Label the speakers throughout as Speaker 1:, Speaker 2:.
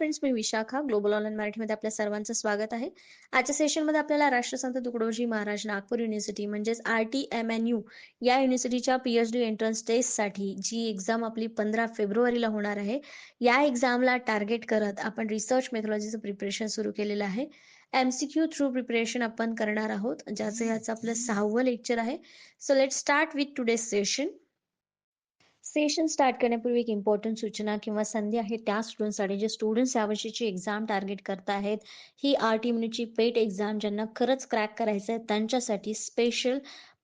Speaker 1: Friends मी Vishakha global online मराठीमध्ये आपल्या सर्वांचं स्वागत आहे. आजच्या सेशनमध्ये आपल्याला राष्ट्रसंत तुकडोजी महाराज नागपूर युनिव्हर्सिटी म्हणजेच R T M N U या युनिव्हर्सिटीच्या पी एच डी एंट्रन्स टेस्टसाठी जी एक्झाम आपली पंधरा फेब्रुवारीला होणार आहे या एक्झामला टार्गेट करत आपण रिसर्च मेथॉलॉजीचं प्रिपरेशन सुरू केलेलं आहे. M C Q through preparation आपण करणार आहोत ज्याचं याचं आपलं सहावं लेक्चर आहे. So let start with today session session start करण्यापूर्वी एक इम्पॉर्टंट सूचना किंवा संधी आहे. त्या स्टुडंटसाठी जे स्टुडंट्स यावर्षीची एक्झाम टार्गेट करत आहेत ही आर टी पेट एक्झाम ज्यांना खरंच क्रॅक करायचं आहे त्यांच्यासाठी स्पेशल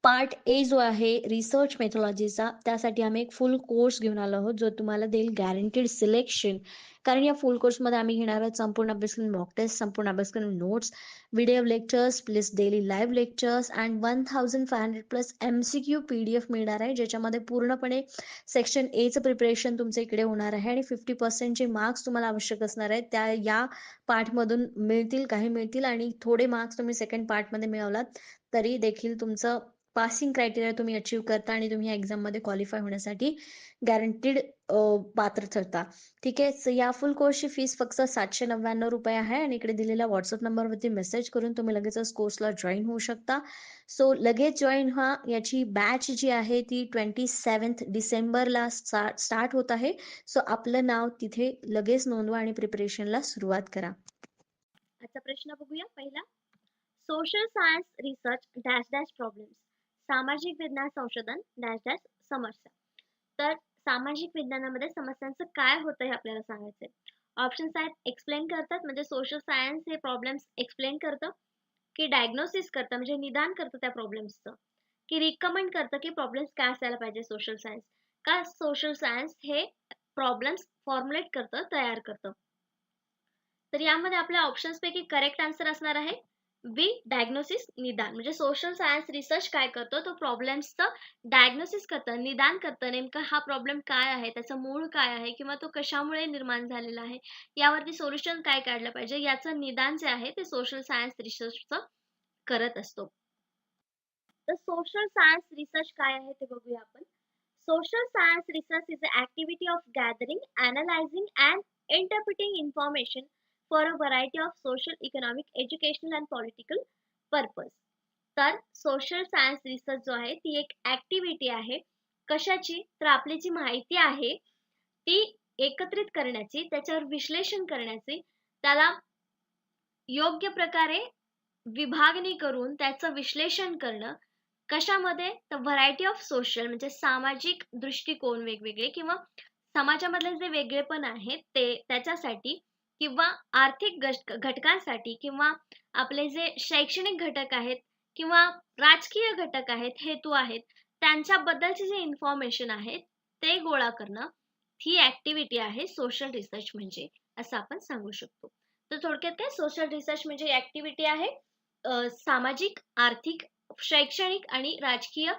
Speaker 1: पार्ट ए जो आहे रिसर्च मेथॉलॉजीचा त्यासाठी आम्ही एक फुल कोर्स घेऊन आलो आहोत जो तुम्हाला देईल गॅरंटीड सिलेक्शन कारण या फुल कोर्समध्ये आम्ही घेणार आहोत संपूर्ण अभ्यासक्रम मॉक टेस्ट संपूर्ण अभ्यासक्रम notes video lectures plus daily live lectures and one thousand five hundred plus M C Q P D F मिळणार आहे ज्याच्यामध्ये पूर्णपणे सेक्शन एचं प्रिपरेशन तुमचं इकडे होणार आहे आणि फिफ्टी पर्सेंटचे मार्क्स तुम्हाला आवश्यक असणार आहेत. त्या या पार्टमधून मिळतील काही मिळतील आणि थोडे मार्क्स तुम्ही सेकंड पार्टमध्ये मिळवलात तरी देखील तुमचं पासिंग क्रायटेरिया तुम्ही अचीव करता आणि तुम्ही या एक्झाममध्ये क्वालिफाय होण्यासाठी गॅरंटीड पात्र ठरता. ठीक आहे? या फुल कोर्सची फीस फक्त सातशे नव्याण्णव रुपये आहे आणि इकडे दिलेल्या व्हॉट्सअप नंबरवरती मेसेज करून तुम्ही लगेचच कोर्सला जॉईन होऊ शकता. सो लगेच जॉईन व्हा याची बॅच जी आहे ती ट्वेंटी सेवन्थ डिसेंबरला स्टार्ट होत आहे. सो आपलं नाव तिथे लगेच नोंदवा आणि प्रिपरेशनला सुरुवात करा.
Speaker 2: आजचा प्रश्न बघूया पहिला. Social science research dash dash problems सामाजिक विज्ञान संशोधन डॅश डॅश समस्या. तर सामाजिक विज्ञानामध्ये समस्यांचं काय होतं हे आपल्याला सांगायचंय ऑप्शन्स आहेत एक्सप्लेन करतात म्हणजे सोशल सायन्स हे प्रॉब्लेम्स एक्सप्लेन करतं की डायग्नोसिस करतं म्हणजे निदान करतं त्या प्रॉब्लेम्सचं की रिकमेंड करतं की प्रॉब्लेम्स काय असायला पाहिजे सोशल सायन्स का सोशल सायन्स हे प्रॉब्लेम्स फॉर्म्युलेट करतं तयार करतं. तर यामध्ये आपल्या ऑप्शन्स पैकी करेक्ट आन्सर असणार आहे. बी डायग्नोसिस निदान. म्हणजे सोशल सायन्स रिसर्च काय करतो? तो प्रॉब्लेम्सचं डायग्नोसिस करतं. निदान करतं. नेमकं हा प्रॉब्लेम काय आहे? त्याचं मूळ काय आहे? किंवा तो कशामुळे निर्माण झालेला आहे? यावरती सोल्युशन काय काढलं पाहिजे? याचं निदान जे आहे ते सोशल सायन्स रिसर्चचं करत असतो. तर सोशल सायन्स रिसर्च काय आहे ते बघूया आपण. Social science research is a activity of gathering analysing and interpreting information for a variety of social economic educational and political purpose तर सोशल सायन्स रिसर्च जो आहे ती एक ऍक्टिव्हिटी आहे. कशाची? तर आपली जी माहिती आहे ती एकत्रित करण्याची त्याच्यावर विश्लेषण करण्याची. त्याला योग्य प्रकारे विभागणी करून त्याचं विश्लेषण करणं. कशामध्ये? तर व्हरायटी ऑफ सोशल म्हणजे सामाजिक दृष्टिकोन वेगवेगळे किंवा समाजामधले जे वेगळेपण आहेत ते त्याच्यासाठी किंवा आर्थिक घटकांसाठी किंवा आपले जे शैक्षणिक घटक आहेत किंवा राजकीय घटक आहेत हेतू आहेत त्यांच्याबद्दलचे जे इन्फॉर्मेशन आहेत ते गोळा करणं ही ऍक्टिव्हिटी आहे सोशल रिसर्च म्हणजे असं आपण सांगू शकतो. तर थोडक्यात काय? सोशल रिसर्च म्हणजे ऍक्टिव्हिटी आहे सामाजिक आर्थिक शैक्षणिक आणि राजकीय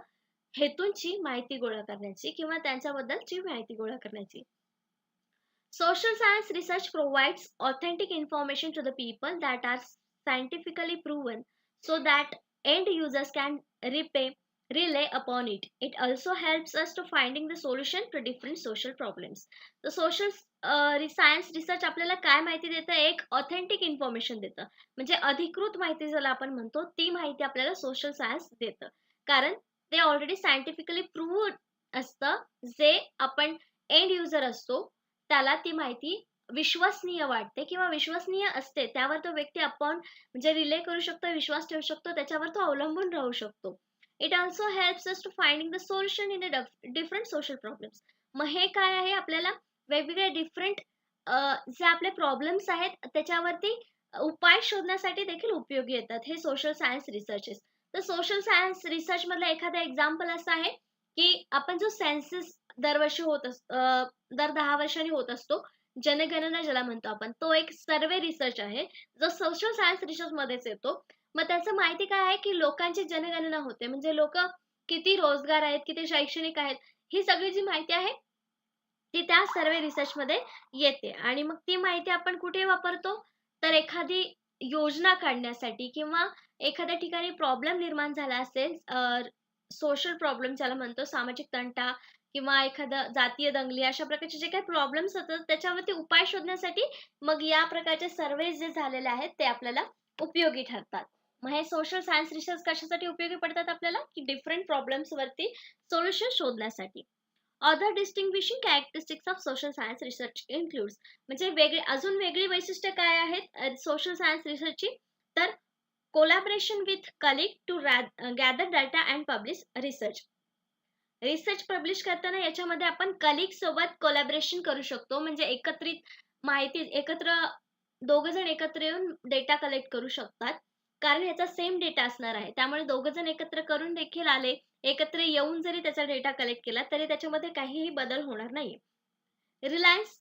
Speaker 2: हेतूंची माहिती गोळा करण्याची किंवा त्यांच्याबद्दलची माहिती गोळा करण्याची. Social science research provides authentic information to the people that are scientifically proven so that end users can repay, rely upon it. It also helps us to finding the solution to different social problems. The social science research आपल्याला काय माहिती देतं एक authentic information देतं म्हणजे अधिकृत माहिती ज्याला आपण म्हणतो ती माहिती आपल्याला सोशल सायन्स देतं कारण ते ऑलरेडी सायंटिफिकली प्रूव्ह असतं जे आपण एंड युजर असतो त्याला ती माहिती विश्वसनीय वाटते किंवा विश्वसनीय असते. त्यावर तो व्यक्ती आपण म्हणजे रिले करू शकतो विश्वास ठेवू शकतो त्याच्यावर तो अवलंबून राहू शकतो. It also helps us to finding the solution in the different social problems मग हे काय आहे? आपल्याला वेगवेगळे डिफरंट जे आपले प्रॉब्लेम्स आहेत त्याच्यावरती उपाय शोधण्यासाठी देखील उपयोगी येतात. हे सोशल सायन्स रिसर्चेस तर सोशल सायन्स रिसर्च मधला एखादा एक्झाम्पल असं आहे की आपण जो सेन्सेस दरवर्षी होत दर दहा वर्षांनी होत असतो. जनगणना ज्याला म्हणतो आपण तो एक सर्वे रिसर्च आहे जो सोशल सायन्स रिसर्च मध्येच येतो. मग त्याचं माहिती काय आहे की लोकांची जनगणना होते. म्हणजे लोक किती रोजगार आहेत किती शैक्षणिक आहेत ही सगळी जी माहिती आहे ती त्या सर्वे रिसर्च मध्ये येते. आणि मग ती माहिती आपण कुठे वापरतो? तर एखादी योजना काढण्यासाठी किंवा एखाद्या ठिकाणी प्रॉब्लेम निर्माण झाला असेल सोशल प्रॉब्लेम ज्याला म्हणतो सामाजिक तंटा किंवा एखादं जातीय दंगली अशा प्रकारचे जे काही प्रॉब्लेम्स होतात त्याच्यावरती उपाय शोधण्यासाठी मग या प्रकारचे सर्वे जे झालेले आहेत ते आपल्याला उपयोगी ठरतात. मग हे सोशल सायन्स रिसर्च कशासाठी उपयोगी पडतात आपल्याला? की डिफरंट प्रॉब्लेम्स वरती सोल्युशन शोधण्यासाठी. Other distinguishing characteristics of social science research includes म्हणजे वेगळे अजून वेगळी वैशिष्ट्य काय आहेत? सोशल सायन्स रिसर्चची तर collaboration with colleague to gather data and publish research research publish करताना याच्यामध्ये आपण कलिग सोबत कोलॅबरेशन करू शकतो. म्हणजे एकत्रित माहिती एकत्र दोघ जण एकत्र येऊन डेटा कलेक्ट करू शकतात. कारण याचा सेम डेटा असणार आहे. त्यामुळे दोघ जण एकत्र करून देखील आले एकत्र येऊन जरी त्याचा डेटा कलेक्ट केला तरी त्याच्यामध्ये काहीही बदल होणार नाही reliance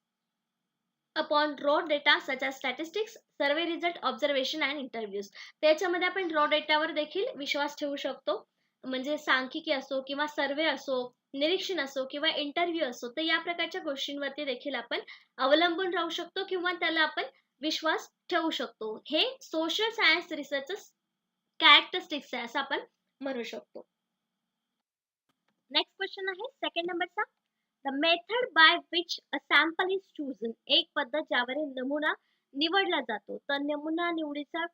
Speaker 2: upon raw data such statistics survey result observation and interviews त्याच्यामध्ये आपण रॉ डेटावर देखील विश्वास ठेवू शकतो. म्हणजे सांख्यिकी असो किंवा सर्वे असो निरीक्षण असो किंवा इंटरव्ह्यू असो तर या प्रकारच्या गोष्टींवरती देखील आपण अवलंबून राहू शकतो किंवा त्याला आपण विश्वास ठेवू शकतो. हे सोशल सायन्स रिसर्च कॅरेक्टरिस्टिक्स आहे असं आपण म्हणू शकतो. नेक्स्ट क्वेश्चन आहे. सेकंड नंबरचा the method by which a sample is chosen एक पद्धत ज्यावर नमुना निवडला जातो. तर नमुना निवडीचा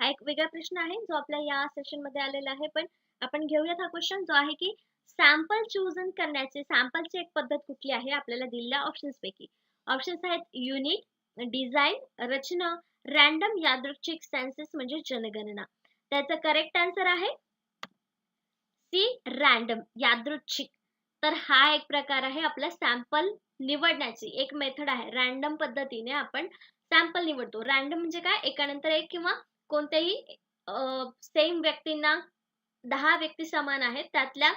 Speaker 2: हा एक वेगळा प्रश्न आहे जो आपल्या या सेशनमध्ये आलेला आहे. पण आपण घेऊयात हा क्वेश्चन जो आहे की सॅम्पल चूजन करण्याचे सॅम्पलची एक पद्धत कुठली आहे? आपल्याला दिलेल्या ऑप्शन्स पैकी. ऑप्शन्स आहेत युनिट डिझाईन रचना रॅन्डम यादृच्छिक सेन्सेस म्हणजे जनगणना. त्याचा करेक्ट आन्सर आहे सी रॅन्डम यादृच्छिक. तर हा एक प्रकार आहे आपला सॅम्पल निवडण्याची. एक मेथड आहे. रॅन्डम पद्धतीने आपण सॅम्पल निवडतो. रॅन्डम म्हणजे काय? एकानंतर एक किंवा कोणत्याही सेम व्यक्तींना दहा व्यक्ती समान आहेत त्यातल्या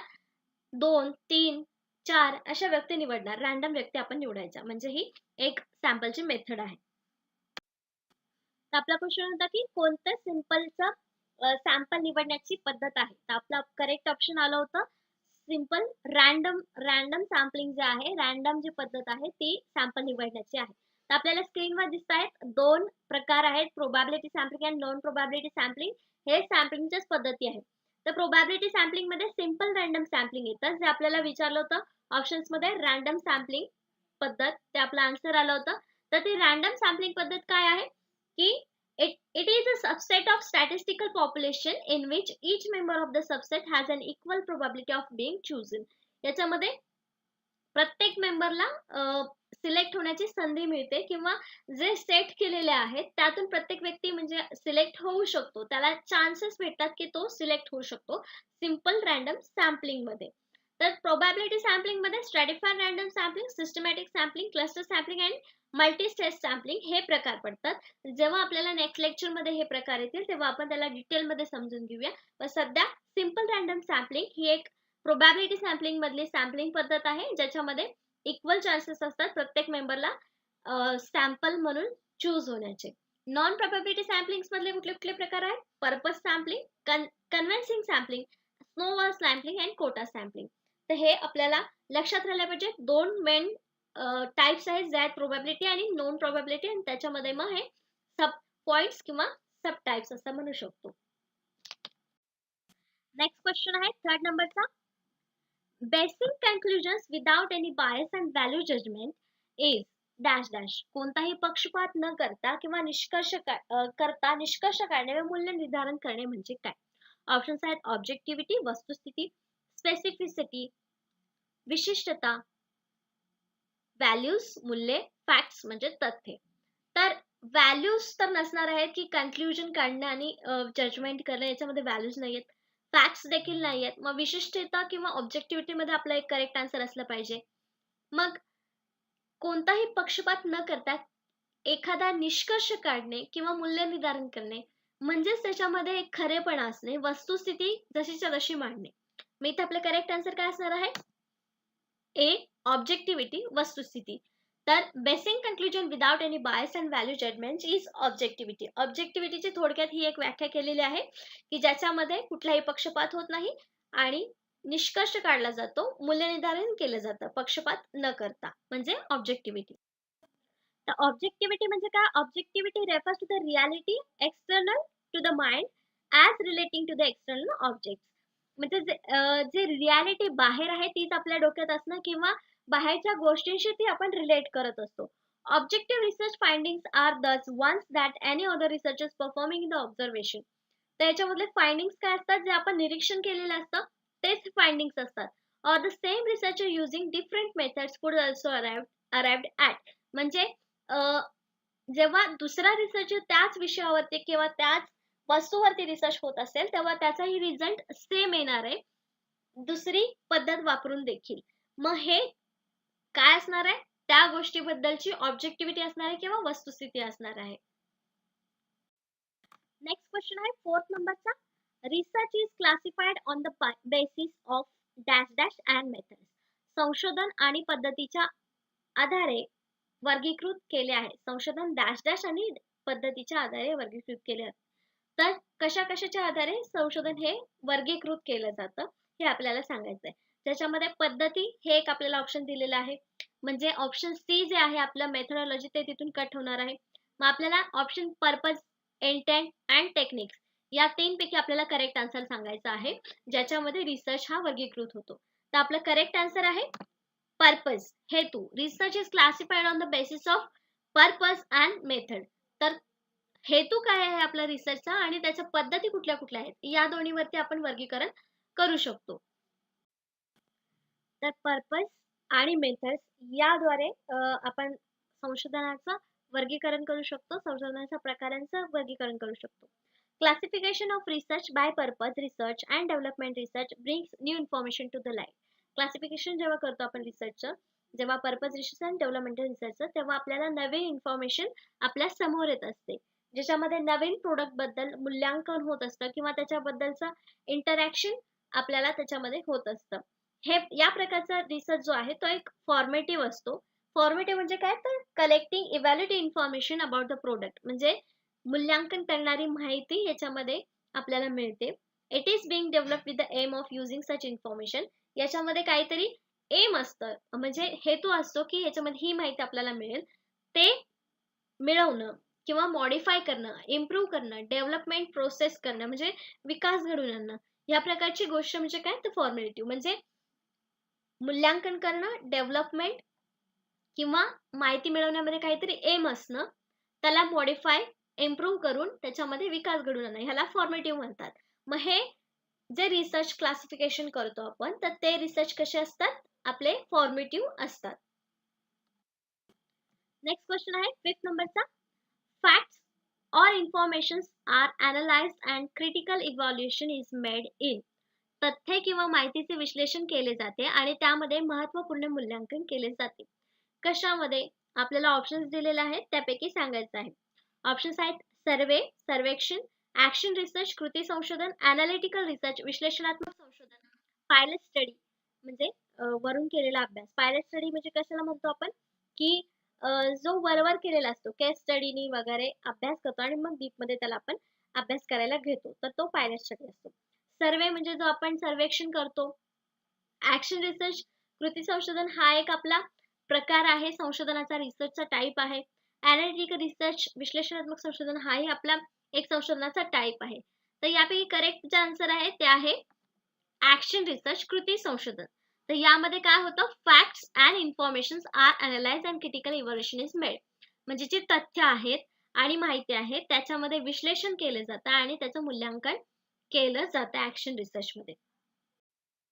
Speaker 2: दोन तीन चार अशा व्यक्ती निवडणार. रॅन्डम व्यक्ती आपण निवडायच्या म्हणजे ही एक सॅम्पलची मेथड आहे. आपला क्वेश्चन होता की कोणत्या सिम्पलचा सॅम्पल निवडण्याची पद्धत आहे? तर आपला करेक्ट ऑप्शन आलं होतं. सिंपल रॅन्डम रॅन्डम सॅम्पलिंग जे आहे रॅन्डम जी पद्धत आहे ती सॅम्पल निवडण्याची आहे. तर आपल्याला स्क्रीनवर दिसत आहेत दोन प्रकार आहेत. Probability sampling and non probability sampling हे सॅम्पलिंगच्याच पद्धती आहेत. तर प्रोबॅबिलिटी सॅम्पलिंगमध्ये सिंपल रँडम सॅम्पलिंग येतं. जे आपल्याला विचारलं होतं ऑप्शन्समध्ये रँडम सॅम्पलिंग पद्धत ते आपलं आन्सर आलं होतं. तर ती रॅन्डम सॅम्पलिंग पद्धत काय आहे? की it it is a subset of statistical population in which each member of the subset has an equal probability of being chosen. याच्यामध्ये प्रत्येक मेंबरला सिलेक्ट होण्याची संधी मिळते किंवा जे सेट केलेले आहेत त्यातून प्रत्येक व्यक्ती म्हणजे सिलेक्ट होऊ शकतो. त्याला चान्सेस भेटतात की तो सिलेक्ट होऊ शकतो. सिंपल रॅन्डम सॅम्पलिंगमध्ये. तर probability सॅम्पलिंगमध्ये stratify random sampling systematic sampling cluster sampling and multi stage sampling हे प्रकार पडतात. जेव्हा आपल्याला नेक्स्ट लेक्चरमध्ये हे प्रकार येतील तेव्हा आपण त्याला डिटेल मध्ये समजून घेऊया. पण सध्या सिंपल रॅन्डम सॅम्पलिंग ही एक प्रोबॅबिलिटी सॅम्पलिंग मधली सॅम्पलिंग पद्धत आहे ज्याच्यामध्ये इक्वल चान्सेस असतात प्रत्येक मेंबरला सॅम्पल म्हणून चूज होण्याचे. नॉन प्रोबॅबिलिटी सॅम्पलिंग मधले कुठले कुठले प्रकार आहेत? Purpose sampling convenience sampling snowball sampling and quota sampling तर हे आपल्याला लक्षात राहिलं पाहिजे दोन मेन टाइप्स आहेत जॅट प्रोबॅबिलिटी आणि नॉन प्रोबॅबिलिटी आणि त्याच्यामध्ये मग हे सब पॉइंट्स किंवा सब टाइप्स असं म्हणू शकतो. नेक्स्ट क्वेश्चन आहे थर्ड नंबरचा basic conclusions without any bias and value judgement is dash dash कोणताही पक्षपात न करता किंवा निष्कर्ष करता निष्कर्ष काढणे व मूल्य निर्धारण करणे म्हणजे काय? ऑप्शन्स आहेत ऑब्जेक्टिव्हिटी वस्तुस्थिती स्पेसिफिसिटी विशिष्टता व्हॅल्यूज मूल्ये फॅक्ट्स म्हणजे तथ्य. तर व्हॅल्यूज तर नसणार आहेत की कन्क्ल्युजन काढणे आणि जजमेंट करणे याच्यामध्ये व्हॅल्यूज नाही आहेत फॅक्ट्स देखील नाही आहेत मग विशिष्टता किंवा ऑब्जेक्टिव्हिटी मध्ये आपला एक करेक्ट आन्सर असलं पाहिजे. मग कोणताही पक्षपात न करता एखादा निष्कर्ष काढणे किंवा मूल्य निर्धारण करणे म्हणजेच त्याच्यामध्ये एक खरेपणा असणे वस्तुस्थिती जशीच्या तशी मांडणे. मी इथे आपलं करेक्ट आन्सर काय असणार आहे? ए ऑब्जेक्टिव्हिटी वस्तुस्थिती. तर basing conclusion without any bias and value judgement is objectivity. ऑब्जेक्टिव्हिटीची थोडक्यात ही एक व्याख्या केलेली आहे की ज्याच्यामध्ये कुठलाही पक्षपात होत नाही आणि निष्कर्ष काढला जातो मूल्य निर्धारण केलं जातं पक्षपात न करता म्हणजे ऑब्जेक्टिव्हिटी. तर ऑब्जेक्टिव्हिटी म्हणजे काय? Objectivity refers to the reality external to the mind as relating to the external object म्हणजे जे जे रियालिटी बाहेर आहे तीच आपल्या डोक्यात असणं किंवा बाहेरच्या गोष्टींशी ती आपण रिलेट करत असतो. Objective research finding are those ones that any other researchers performing in the observation तर फाइंडिंग काय असतात? जे आपण निरीक्षण केलेलं असतं तेच फाइंडिंग्स असतात. Or the same researcher using different methods could also arrive arrived म्हणजे जेव्हा दुसरा रिसर्चर त्याच विषयावरती किंवा त्याच वस्तूवरती रिसर्च होत असेल तेव्हा त्याचाही रिझल्ट सेम येणार आहे. दुसरी पद्धत वापरून देखील. मग हे काय असणार आहे? त्या गोष्टीबद्दलची ऑब्जेक्टिव्हिटी असणार आहे किंवा वस्तुस्थिती असणार आहे? नेक्स्ट क्वेश्चन आहे फोर्थ नंबरचा research is classified on the basis of dash dash and method संशोधन आणि पद्धतीच्या आधारे वर्गीकृत केले आहे. संशोधन डॅश डॅश आणि पद्धतीच्या आधारे वर्गीकृत केले आहे. तर कशा कशाच्या आधारे संशोधन हे वर्गीकृत केलं जातं हे आपल्याला सांगायचं आहे त्याच्यामध्ये पद्धती हे एक आपल्याला ऑप्शन दिलेलं आहे. म्हणजे ऑप्शन सी जे आहे आपलं मेथडॉलॉजी ते तिथून कट होणार आहे. मग आपल्याला option purpose intent and techniques या तीन पैकी आपल्याला करेक्ट आन्सर सांगायचा आहे. ज्याच्यामध्ये रिसर्च हा वर्गीकृत होतो. तर आपलं करेक्ट आन्सर आहे पर्पज हेतू. Research is classified on the basis of purpose and method तर हेतू काय आहे आपल्या रिसर्चचा आणि त्याच्या पद्धती कुठल्या कुठल्या आहेत? या दोन्हीवरती आपण वर्गीकरण करू शकतो. तर पर्पज आणि मेथड्स याद्वारे आपण संशोधनाचं वर्गीकरण करू शकतो संशोधनाच्या प्रकारांचं वर्गीकरण करू शकतो. Classification of research by purpose research and development research brings new information to the life classification जेव्हा करतो आपण रिसर्चचं जेव्हा पर्पज रिसर्च अँड डेव्हलपमेंटल रिसर्चचं तेव्हा आपल्याला नवीन इन्फॉर्मेशन आपल्यासमोर येत असते. ज्याच्यामध्ये नवीन प्रोडक्टबद्दल मूल्यांकन होत असतं किंवा त्याच्याबद्दलचं इंटरॅक्शन आपल्याला त्याच्यामध्ये होत असतं. हे या प्रकारचा रिसर्च जो आहे तो एक फॉर्मेटिव्ह असतो. फॉर्मेटिव्ह म्हणजे काय? तर collecting evaluative information about the product म्हणजे मूल्यांकन करणारी माहिती याच्यामध्ये आपल्याला मिळते. It is being develop with the aim of using such information याच्यामध्ये काहीतरी एम असतं. म्हणजे हेतू असतो की याच्यामध्ये ही माहिती आपल्याला मिळेल. ते मिळवणं किंवा मॉडिफाय करणं इम्प्रूव्ह करणं डेव्हलपमेंट प्रोसेस करणं म्हणजे विकास घडवून आणणं. या प्रकारची गोष्ट म्हणजे काय? तर फॉर्मॅलिटिव्ह म्हणजे मूल्यांकन करणं डेव्हलपमेंट किंवा माहिती मिळवण्यामध्ये काहीतरी एम असणं त्याला मॉडिफाय इम्प्रूव्ह करून त्याच्यामध्ये विकास घडवून आणणं ह्याला फॉर्मेटिव्ह म्हणतात. मग हे जे रिसर्च क्लासिफिकेशन करतो आपण तर ते रिसर्च कसे असतात? आपले फॉर्मेटिव्ह असतात. नेक्स्ट क्वेश्चन आहे फिफ्थ नंबरचा facts or information are analyse and critical evaluation is made in तथ्य किंवा माहितीचे विश्लेषण केले जाते आणि त्यामध्ये महत्त्वपूर्ण मूल्यांकन केले जाते. कशामध्ये? आपल्याला ऑप्शन्स दिलेले आहेत त्यापैकी सांगायचं आहे. ऑप्शन्स आहेत सर्वे सर्वेक्षण ऍक्शन रिसर्च कृती संशोधन अनालिटिकल रिसर्च विश्लेषणात्मक संशोधन पायलट स्टडी म्हणजे वरून केलेला अभ्यास. पायलट स्टडी म्हणजे कशाला म्हणतो आपण? की जो वरवर केलेला असतो केस स्टडीनी वगैरे अभ्यास करतो आणि मग मध्ये त्याला आपण अभ्यास करायला घेतो. तर तो पायलट स्टडी असतो. सर्वे म्हणजे जो आपण सर्वेक्षण करतो. ऍक्शन रिसर्च कृती संशोधन हा एक आपला प्रकार आहे. संशोधनाचा रिसर्चचा टाईप आहे. अनालिटिकल रिसर्च विश्लेषणात्मक संशोधन हाही आपला एक संशोधनाचा टाईप आहे. तर यापैकी करेक्ट जे आन्सर आहे ते आहे ऍक्शन रिसर्च कृती संशोधन. तर यामध्ये काय होतं? Facts and information are analyse and critical evolution is made म्हणजे जे तथ्य आहेत आणि माहिती आहे त्याच्यामध्ये विश्लेषण केले जातं आणि त्याचं मूल्यांकन केलं जातं ऍक्शन रिसर्च मध्ये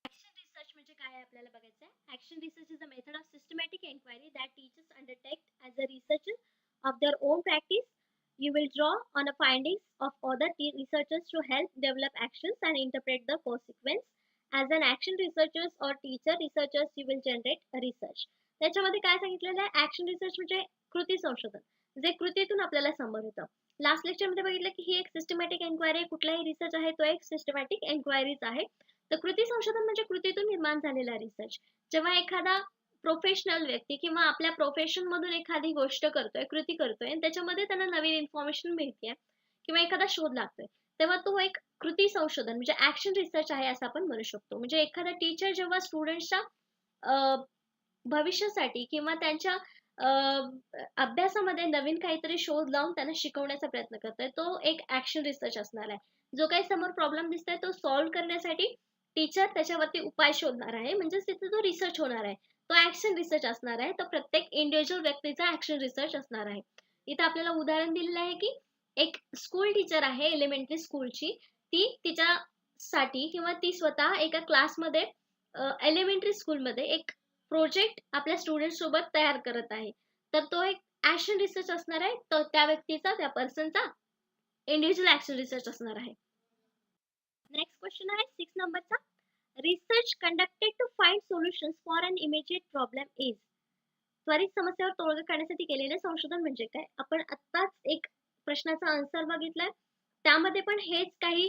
Speaker 2: ऍक्शन रिसर्च म्हणजे काय आपल्याला बघायचं आहे action research is a method of systematic enquiry that teachers undertake as a research of their own practice you will draw on the findings of other researchers to help develop actions and interpret the consequence. As an action researchers or teacher researchers, you will generate a research. त्याच्यामध्ये काय सांगितलेलं आहे action research म्हणजे कृती संशोधन जे कृतीतून आपल्याला समोर येतं लास्ट लेक्चरमध्ये बघितलं की ही एक सिस्टमॅटिक एन्क्वायरी कुठलाही रिसर्च आहे तो एक सिस्टमॅटिक एन्क्वायरीच आहे. तर कृती संशोधन म्हणजे कृतीतून निर्माण झालेला रिसर्च जेव्हा एखादा प्रोफेशनल व्यक्ती किंवा आपल्या प्रोफेशन मधून एखादी गोष्ट करतोय कृती करतोय आणि त्याच्यामध्ये त्यांना नवीन इन्फॉर्मेशन मिळते किंवा एखादा शोध लागतोय तेव्हा तो एक कृती संशोधन म्हणजे ऍक्शन रिसर्च आहे असं आपण म्हणू शकतो. म्हणजे एखादा टीचर जेव्हा स्टुडंटच्या भविष्यासाठी किंवा त्यांच्या अभ्यासामध्ये नवीन काहीतरी शोध लावून त्यांना शिकवण्याचा प्रयत्न करतोय. तो एक ऍक्शन रिसर्च असणार आहे. जो काही समोर प्रॉब्लेम दिसतोय तो सॉल्व्ह करण्यासाठी
Speaker 1: टीचर त्याच्यावरती उपाय शोधणार आहे. म्हणजे तिथे तो रिसर्च होणार आहे. तो ऍक्शन रिसर्च असणार आहे. तो प्रत्येक इंडिव्हिज्युअल व्यक्तीचा ऍक्शन रिसर्च असणार आहे. इथं आपल्याला उदाहरण दिलेलं आहे की एक स्कूल टीचर आहे एलिमेंटरी स्कूलची ती तिच्यासाठी किंवा ती स्वतः एका क्लासमध्ये एलिमेंटरी स्कूलमध्ये एक प्रोजेक्ट आपल्या स्टुडंट सोबत तयार करत आहे. तर तो एक ऍक्शन रिसर्च असणार आहे. तो त्या व्यक्तीचा त्या पर्सनचा इंडिव्हिज्युअल ऍक्शन रिसर्च असणार आहे.
Speaker 2: नेक्स्ट क्वेश्चन आहे. सिक्स नंबरचा research conducted to find solutions for an immediate problem is त्वरित समस्येवर तोडगा काढण्यासाठी केलेले संशोधन म्हणजे काय? आपण आत्ताच एक प्रश्नाचा आन्सर बघितलाय. त्यामध्ये पण हेच काही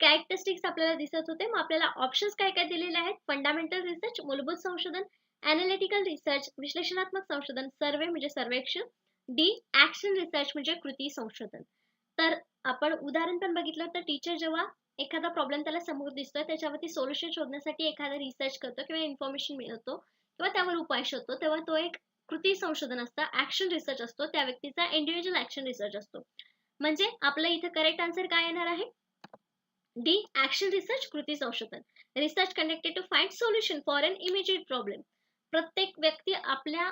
Speaker 2: कॅरेक्टरिस्टिक्स आपल्याला दिसत होते. मग आपल्याला ऑप्शन्स काय काय दिलेले आहेत? फंडामेंटल रिसर्च मूलभूत संशोधन अनालिटिकल रिसर्च विश्लेषणात्मक संशोधन सर्वे म्हणजे सर्वेक्षण. डी ऍक्शन रिसर्च म्हणजे कृती संशोधन. तर आपण उदाहरण पण बघितलं तर टीचर जेव्हा एखादा प्रॉब्लेम त्याला समोर दिसतोय त्याच्यावरती सोल्युशन शोधण्यासाठी एखादा रिसर्च करतो किंवा इन्फॉर्मेशन मिळवतो किंवा त्यावर उपाय शोधतो तेव्हा तो एक कृती संशोधन असतं. ऍक्शन रिसर्च असतो त्या व्यक्तीचा इंडिव्हिज्युअल ऍक्शन रिसर्च असतो. म्हणजे आपलं इथं करेक्ट आन्सर काय येणार आहे? डी ऍक्शन रिसर्च कृती संशोधन. Research conducted to find solution for an immediate problem प्रत्येक व्यक्ती आपल्या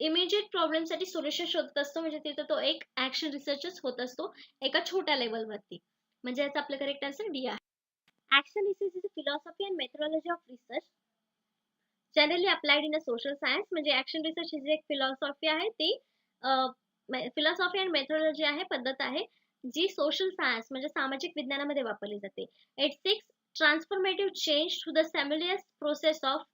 Speaker 2: इमिजिएट प्रॉब्लेमसाठी सोल्युशन शोधत असतो. म्हणजे तिथे तो एक ऍक्शन रिसर्चच होत असतो एका छोट्या लेवलवरती म्हणजे याचा आपलं करेक्ट आन्सर डी आहे. Action research is philosophy and methodology of research generally applied in a social science म्हणजे ऍक्शन रिसर्च ही जी एक फिलॉसॉफी आहे. ती फिलॉसॉफी अँड मेथोडॉलॉजी आहे पद्धत आहे जी सोशल सायन्स म्हणजे सामाजिक विज्ञानामध्ये वापरली जाते. It seeks transformative change to the simultaneous process of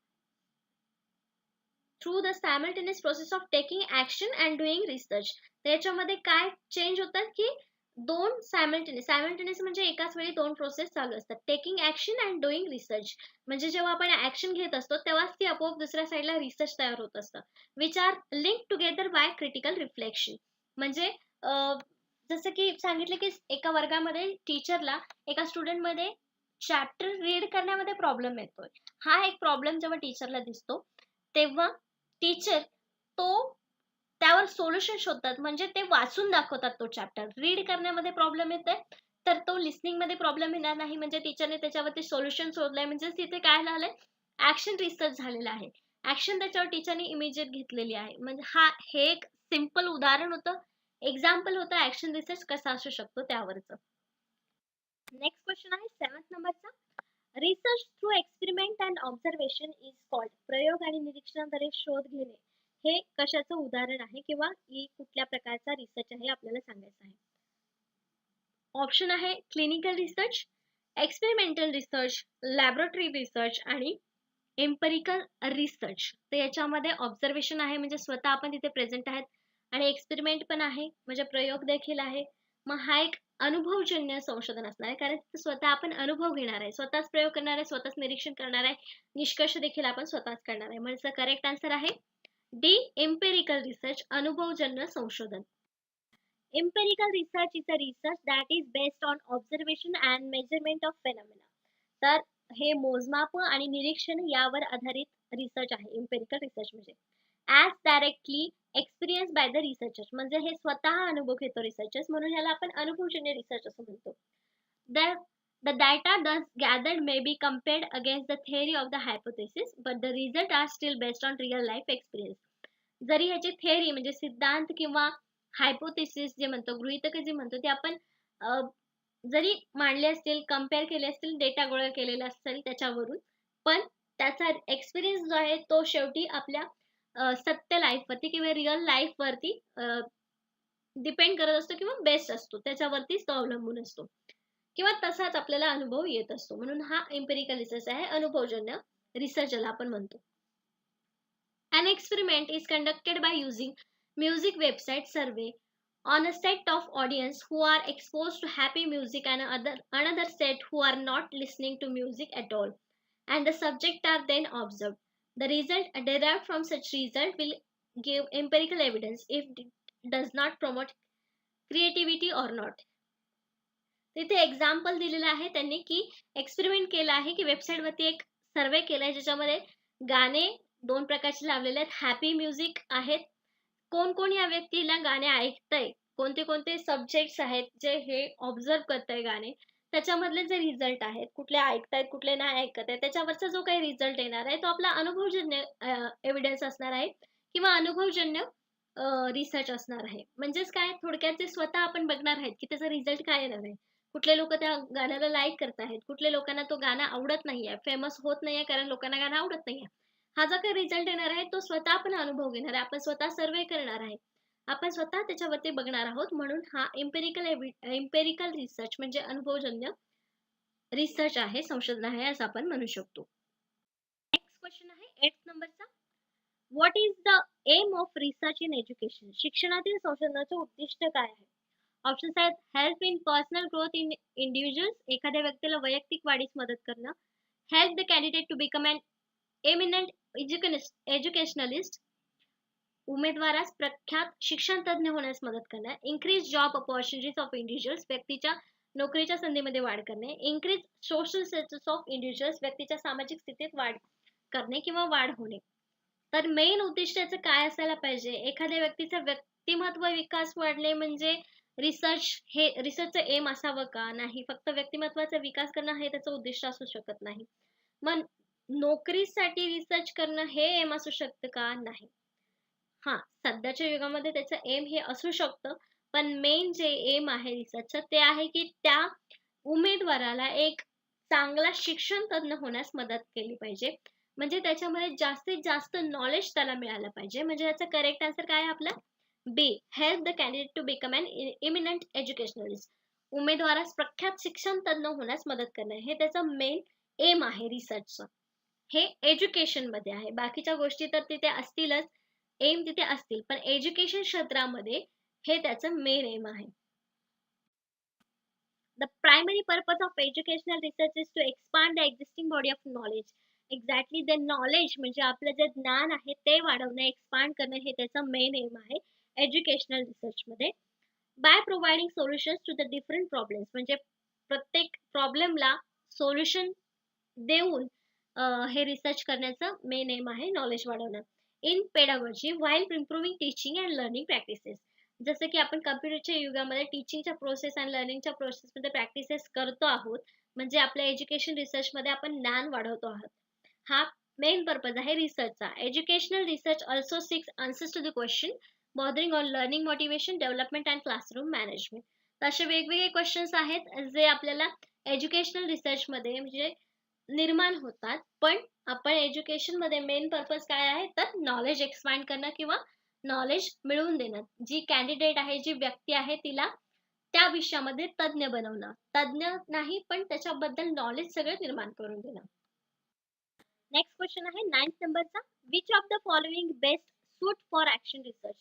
Speaker 2: through the simultaneous process of taking action and doing research त्याच्यामध्ये काय चेंज होतात की दोन सायमल्टेनियस सायमल्टेनियस म्हणजे एकाच वेळी दोन प्रोसेस चालू असतात. Taking action and doing research म्हणजे जेव्हा आपण ऍक्शन घेत असतो तेव्हाच ती आपोआप दुसऱ्या साईडला रिसर्च तयार होत असतं. Which are link together by critical reflection म्हणजे जसं की सांगितलं की एका वर्गामध्ये टीचरला एका स्टुडंटमध्ये चॅप्टर रीड करण्यामध्ये प्रॉब्लेम येतोय. हा एक प्रॉब्लेम जेव्हा टीचरला दिसतो तेव्हा टीचर तो त्यावर सोल्युशन शोधतात. म्हणजे ते वाचून दाखवतात तो चॅप्टर रीड करण्यामध्ये प्रॉब्लेम येते तर तो लिस्निंगमध्ये प्रॉब्लेम येणार नाही. म्हणजे टीचरने त्याच्यावरती सोल्युशन शोधलंय. म्हणजे तिथे काय झालंय? ऍक्शन रिसर्च झालेला आहे. ऍक्शन त्याच्यावर टीचरने इमिजिएट घेतलेली आहे. म्हणजे हा हे एक सिंपल उदाहरण होतं. एक्झाम्पल होतं ऍक्शन रिसर्च कसा असू शकतो त्यावरचं. नेक्स्ट क्वेश्चन आहे सेवन्थ नंबरचा research through experiment and observation is called प्रयोग आणि निरीक्षणाद्वारे शोध घेणे हे कशाचं उदाहरण आहे किंवा कुठल्या प्रकारचा रिसर्च आहे आपल्याला सांगायचं आहे. ऑप्शन आहे clinical research experimental research laboratory research आणि एम्पेरिकल रिसर्च तर याच्यामध्ये ऑब्झर्वेशन आहे म्हणजे स्वतः आपण तिथे प्रेझेंट आहेत. आणि एक्सपेरिमेंट पण आहे म्हणजे प्रयोग देखील आहे. मग हा एक अनुभवजन्य संशोधन असणार आहे. कारण स्वतः आपण अनुभव घेणार आहे. स्वतःच प्रयोग करणार आहे स्वतःच निरीक्षण करणार आहे. निष्कर्ष देखील आपण स्वतःच करणार आहे. म्हणजे करेक्ट आन्सर आहे डी एम्पेरिकल रिसर्च अनुभवजन्य संशोधन. Empirical research is a research that is based on observation and measurement of phenomena तर हे मोजमाप आणि निरीक्षण यावर आधारित रिसर्च आहे. एम्पेरिकल रिसर्च म्हणजे. As directly experience by the researchers म्हणजे हे स्वतः अनुभव घेतो रिसर्चर्स म्हणून ह्याला आपण अनुभवजन्य रिसर्च असं म्हणतो the The data thus gathered may be compared against the theory of the hypothesis, but the result are still based on real life experience. जरी ह्याची थेअरी म्हणजे सिद्धांत किंवा हायपोथेसिस जे म्हणतो गृहितक जे म्हणतो ते आपण जरी मांडले असतील कंपेअर केले असतील डेटा गोळा केलेला असेल त्याच्यावरून पण त्याचा एक्सपिरियन्स जो आहे तो शेवटी आपल्या सत्य लाईफवरती किंवा रिअल लाईफवरती डिपेंड करत असतो किंवा बेस्ट असतो त्याच्यावरतीच तो अवलंबून असतो किंवा तसाच आपल्याला अनुभव येत असतो म्हणून हा एम्पेरिकल रिसर्च आहे अनुभवजन्य रिसर्च ज्याला आपण म्हणतो An experiment is conducted by using music website survey on a set of audience who are exposed to happy music and other, another set who are not listening to music at all. And the subject are then observed. The result derived from such result will give empirical evidence if it does not promote creativity or not. तिथे example दिलेलं आहे त्यांनी की experiment केलं आहे की वेबसाईटवरती एक सर्वे केलाय ज्याच्यामध्ये गाणे दोन प्रकारचे लावलेले आहेत. हॅपी म्युझिक आहेत. कोण कोण या व्यक्तीला गाणे ऐकतंय? कोणते कोणते सब्जेक्ट्स आहेत जे हे ऑब्झर्व करतंय गाणे?
Speaker 1: त्याच्यामधले जे रिझल्ट आहेत कुठले ऐकतायत कुठले नाही ऐकत आहेत त्याच्यावरचा जो काही रिझल्ट येणार आहे तो आपला अनुभवजन्य एव्हिडन्स असणार आहे किंवा अनुभवजन्य रिसर्च असणार आहे. म्हणजेच काय? थोडक्यात जे स्वतः आपण बघणार आहेत की त्याचा रिझल्ट काय येणार आहे. कुठले लोक त्या गाण्याला लाईक करत आहेत कुठले लोकांना तो गाणं आवडत नाहीये फेमस होत नाहीये कारण लोकांना गाणं आवडत नाहीये. हा जो काही रिझल्ट येणार आहे तो स्वतः आपण अनुभव घेणार आहे आपण स्वतः सर्वे करणार आहे. आपण स्वतः त्याच्यावरती बघणार आहोत. म्हणून हा इम्पेरिकल इम्पेरिकल रिसर्च म्हणजे अनुभवजन्य रिसर्च आहे संशोधन आहे असं आपण म्हणू शकतो. नेक्स्ट क्वेश्चन आहे एट नंबरचा what is the aim of research in education शिक्षणातील संशोधनाचे उद्दिष्ट काय आहे? ऑप्शन्स आहेत help in personal growth in individuals एखाद्या व्यक्तीला वैयक्तिक वाढीस मदत करणं. Help the candidate to become an eminent educationalist उमेदवारास प्रख्यात शिक्षण तज्ज्ञ होण्यास मदत करणं increase job opportunities of individuals व्यक्तीच्या नोकरीच्या संधीमध्ये वाढ करणे increase social status of individuals व्यक्तीच्या सामाजिक स्थितीत वाढ करणे किंवा वाढ होणे. तर मेन उद्दिष्टाचं काय असायला पाहिजे? एखाद्या व्यक्तीचा व्यक्तिमत्व विकास वाढले म्हणजे रिसर्च हे रिसर्चचं एम असावं का? नाही फक्त व्यक्तिमत्वाचा विकास करणं हे त्याचं उद्दिष्ट असू शकत नाही. मग नोकरीसाठी रिसर्च करणं हे एम असू शकतं का? नाही. हा सध्याच्या युगामध्ये त्याचं एम हे असू शकतं पण मेन जे एम आहे रिसर्चचं ते आहे की त्या उमेदवाराला एक चांगला शिक्षण तज्ञ होण्यास मदत केली पाहिजे. म्हणजे त्याच्यामध्ये जास्तीत जास्त नॉलेज त्याला मिळालं पाहिजे. म्हणजे याचा करेक्ट आन्सर काय आपला? B help the candidate to become an eminent educationalist उमेदवारास प्रख्यात शिक्षण तज्ञ होण्यास मदत करणे. हे त्याचं मेन एम आहे रिसर्चचं हे एज्युकेशनमध्ये आहे. बाकीच्या गोष्टी तर तिथे असतीलच. एम तिथे असतील पण एज्युकेशन क्षेत्रामध्ये हे त्याचं मेन एम आहे.
Speaker 2: The primary purpose of educational research is to expand the existing body of knowledge. Exactly the knowledge म्हणजे आपलं जे ज्ञान आहे ते वाढवणं एक्सपांड करणं हे त्याचं मेन एम आहे एज्युकेशनल रिसर्चमध्ये by providing solutions to the different problems म्हणजे प्रत्येक प्रॉब्लेमला सोल्युशन देऊन हे रिसर्च करण्याचं मेन एम आहे नॉलेज वाढवणं. In pedagogy while improving teaching and learning practices जसं की आपण कम्प्युटरच्या युगामध्ये टीचिंगच्या प्रोसेस आणि लर्निंगच्या प्रोसेसमध्ये प्रॅक्टिसेस करतो आहोत म्हणजे आपल्या एज्युकेशन रिसर्चमध्ये आपण ज्ञान वाढवतो आहोत. हा मेन पर्पज आहे रिसर्चचा educational research also seeks answers to the question bothering on learning motivation development and classroom management तर असे वेगवेगळे क्वेश्चन्स आहेत जे आपल्याला एज्युकेशनल रिसर्चमध्ये म्हणजे निर्माण होतात पण आपण एज्युकेशनमध्ये मेन पर्पज काय आहे? तर नॉलेज एक्सपांड करणं किंवा नॉलेज मिळवून देणं. जी कॅन्डिडेट आहे जी व्यक्ती आहे तिला त्या विषयामध्ये तज्ज्ञ बनवणं. तज्ज्ञ नाही पण त्याच्याबद्दल नॉलेज सगळं निर्माण करून देणं. नेक्स्ट क्वेश्चन आहे नाईन्थ नंबरचा which of the following best suit for action research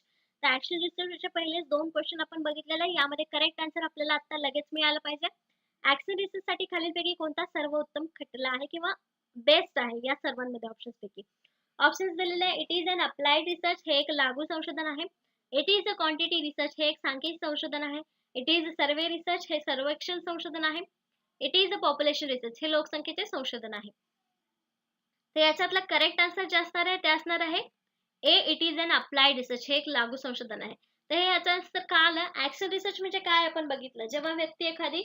Speaker 2: तर ऍक्शन रिसर्चच्या पहिले दोन क्वेश्चन आपण बघितलेला आहे. यामध्ये करेक्ट आन्सर आपल्याला आता लगेच मिळालं पाहिजे. ऍक्शन रिसर्च साठी खालीलपैकी कोणता सर्वोत्तम खटला आहे किंवा बेस्ट आहे या सर्वांमध्ये ऑप्शन्स पैकी. ऑप्शन्स दिलेले आहे it is an applied research हे एक लागू संशोधन आहे. It is a quantity research हे एक सांख्यिक संशोधन आहे. इट इज सर्वे रिसर्च हे सर्वेक्षण संशोधन आहे. It is a population research हे लोकसंख्येचे संशोधन आहे. तर याच्यातला करेक्ट आन्सर जे असणार आहे ते असणार आहे A it is an applied research हे एक लागू संशोधन आहे. तर हे याचा आन्सर का आलं? ऍक्शन रिसर्च म्हणजे काय आपण बघितलं? जेव्हा व्यक्ती एखादी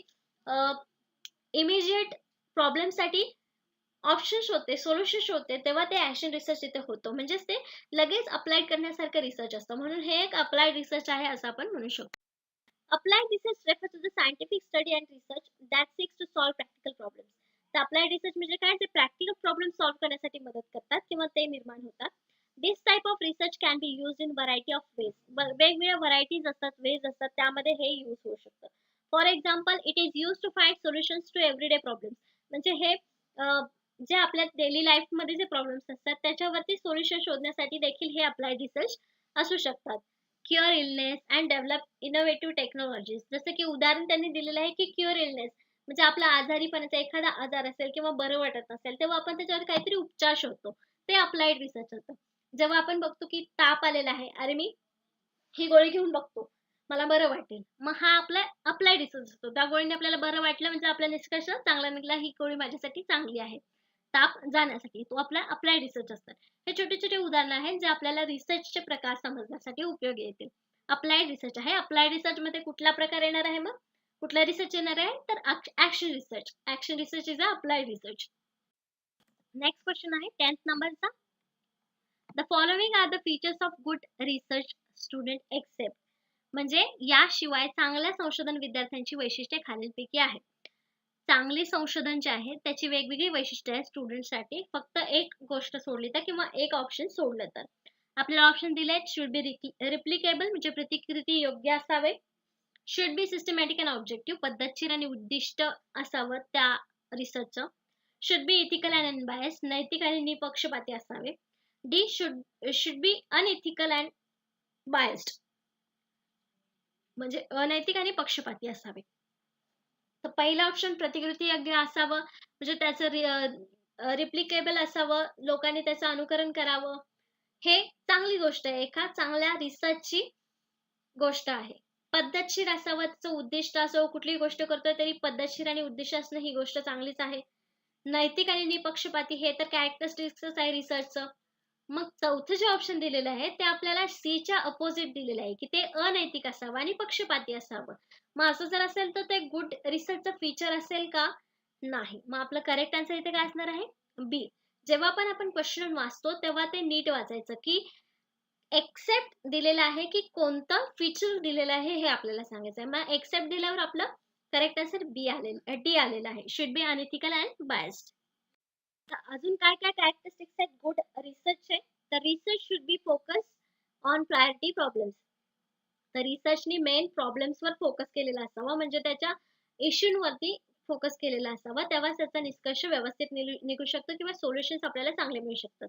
Speaker 2: इमिजिएट प्रॉब्लेमसाठी ऑप्शन शोधते सोल्युशन शोधते तेव्हा ते ऍक्शन रिसर्च तिथे होतो. म्हणजेच ते लगेच अप्लाय करण्यासारखं रिसर्च असतं. म्हणून हे एक अप्लाइड रिसर्च आहे असं आपण म्हणू शकतो. Applied research refer to the scientific study and research that seeks to solve practical problems तर अप्लाइड रिसर्च म्हणजे काय? ते प्रॅक्टिकल प्रॉब्लेम सॉल्व्ह करण्यासाठी मदत करतात किंवा ते निर्माण होतात. This type of research can be use in variety of ways वेगवेगळ्या व्हरायटीज असतात वेज असतात त्यामध्ये हे यूज होऊ शकतं. For example it is use to find solutions to everyday problems म्हणजे हे जे आपल्या डेली लाईफमध्ये जे प्रॉब्लेम्स असतात त्याच्यावरती सोल्युशन शोधण्यासाठी देखील हे अप्लाय रिसर्च असू शकतात. Cure illness and develop innovative technologies जसं की उदाहरण त्यांनी दिलेलं आहे की क्युअर इलनेस म्हणजे आपला आजारीपणाचा एखादा आजार असेल किंवा बरं वाटत नसेल तेव्हा आपण त्याच्यावर काहीतरी उपचार शोधतो. ते अप्लाइड रिसर्च होतं. जेव्हा आपण बघतो की ताप आलेला आहे अरे मी ही गोळी घेऊन बघतो मला बरं वाटेल. मग हा आपला अप्लाइड रिसर्च असतो. त्या गोळीने आपल्याला बरं वाटलं म्हणजे आपला निष्कर्ष चांगला निघाला ही गोळी माझ्यासाठी चांगली आहे. ताप जाण्यासाठी तो आपला अप्लाय रिसर्च असतात. हे छोटे छोटे उदाहरण आहेत जे आपल्याला रिसर्चचे प्रकार समजण्यासाठी उपयोगी येतील. अप्लाइड रिसर्च आहे. अप्लाइड रिसर्च मध्ये कुठला प्रकार येणार आहे मग? कुठला रिसर्च येणार आहे? तर action research action research is a applied research next question आहे. टेन्थ नंबरचा the following are the features of good research student except म्हणजे याशिवाय चांगल्या संशोधन विद्यार्थ्यांची वैशिष्ट्ये खालीलपैकी आहेत. चांगले संशोधन जे आहे त्याची वेगवेगळी वैशिष्ट्ये आहेत स्टुडंटसाठी फक्त एक गोष्ट सोडली तर किंवा एक ऑप्शन सोडलं तर. आपल्याला ऑप्शन दिले शुड बी रिप्लिकेबल म्हणजे प्रतिकृती योग्य असावे. Should be systematic and objective पद्धतशीर आणि उद्दिष्ट असावं त्या रिसर्चचं should be ethical and unbias नैतिक आणि निपक्षपाती असावे. D should should be unethical and biased म्हणजे अनैतिक आणि पक्षपाती असावे. तर पहिला ऑप्शन प्रतिकृती योग्य असावं. म्हणजे त्याचं रिप्लिकेबल असावं. लोकांनी त्याचं अनुकरण करावं. हे चांगली गोष्ट आहे. एका चांगल्या रिसर्चची गोष्ट आहे. पद्धतशीर असावं त्याचं उद्दिष्ट असो कुठली गोष्ट करतोय तरी पद्धतशीर आणि उद्दिष्ट असणं ही गोष्ट चांगलीच आहे. नैतिक आणि निपक्षपाती हे तर कॅरेक्टरिस्टिक्सच आहे रिसर्चचं मग चौथं जे ऑप्शन दिलेलं आहे ते आपल्याला सी च्या अपोजिट दिलेलं आहे की ते अनैतिक असावं आणि पक्षपाती असावं. मग असं जर असेल तर ते गुड रिसर्चचं फीचर असेल का? नाही. मग आपलं करेक्ट आन्सर इथे काय असणार आहे? बी जेव्हा पण आपण क्वेश्चन वाचतो तेव्हा ते नीट वाचायचं की एक्सेप्ट दिलेलं आहे की कोणतं फीचर दिलेलं आहे हे आपल्याला सांगायचं आहे. मग एक्सेप्ट दिल्यावर आपलं करेक्ट आन्सर बी आलेलं डी आलेलं आहे. Should be unethical and biased अजून काय काय कॅरेक्टरिस्टिक्स आहेत? गुड रिसर्चचे तर research should be focus on priority problems तर रिसर्चनी मेन प्रॉब्लेम्सवर फोकस केलेला असावा. म्हणजे त्याच्या इश्यूंवरती फोकस केलेला असावा. तेव्हा त्याचा निष्कर्ष व्यवस्थित निघू शकतो किंवा सोल्युशन्स आपल्याला चांगले मिळू शकतात.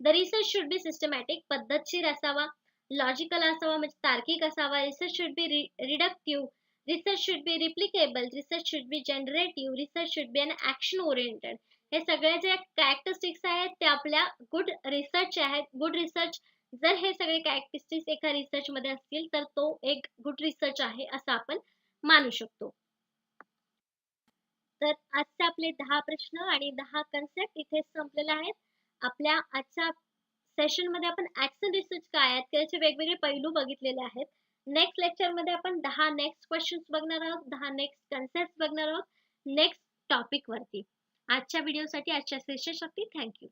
Speaker 2: The research should be systematic पद्धतशीर असावा. लॉजिकल असावा म्हणजे तार्किक असावा. Research should be reductive research should be replicable research should be generative research should be an action oriented हे सगळे जे कॅरेक्टरिस्टिक्स आहेत ते आपल्या गुड रिसर्च आहेत गुड रिसर्च जर हे सगळे कॅरेक्टरिस्टिक्स एका रिसर्च मध्ये असतील तर तो एक गुड रिसर्च आहे असं आपण मानू शकतो. तर आजचे आपले दहा प्रश्न आणि दहा कन्सेप्ट इथे संपलेले आहेत. आपल्या आजच्या सेशनमध्ये आपण ऍक्शन रिसर्च काय आहेत त्याचे वेगवेगळे पैलू बघितलेले आहेत. नेक्स्ट लेक्चरमध्ये आपण दहा नेक्स्ट क्वेश्चन्स बघणार आहोत दहा नेक्स्ट कन्सेप्ट बघणार आहोत नेक्स्ट टॉपिक वरती. आजच्या व्हिडिओसाठी आजच्या सेशनसाठी थँक्यू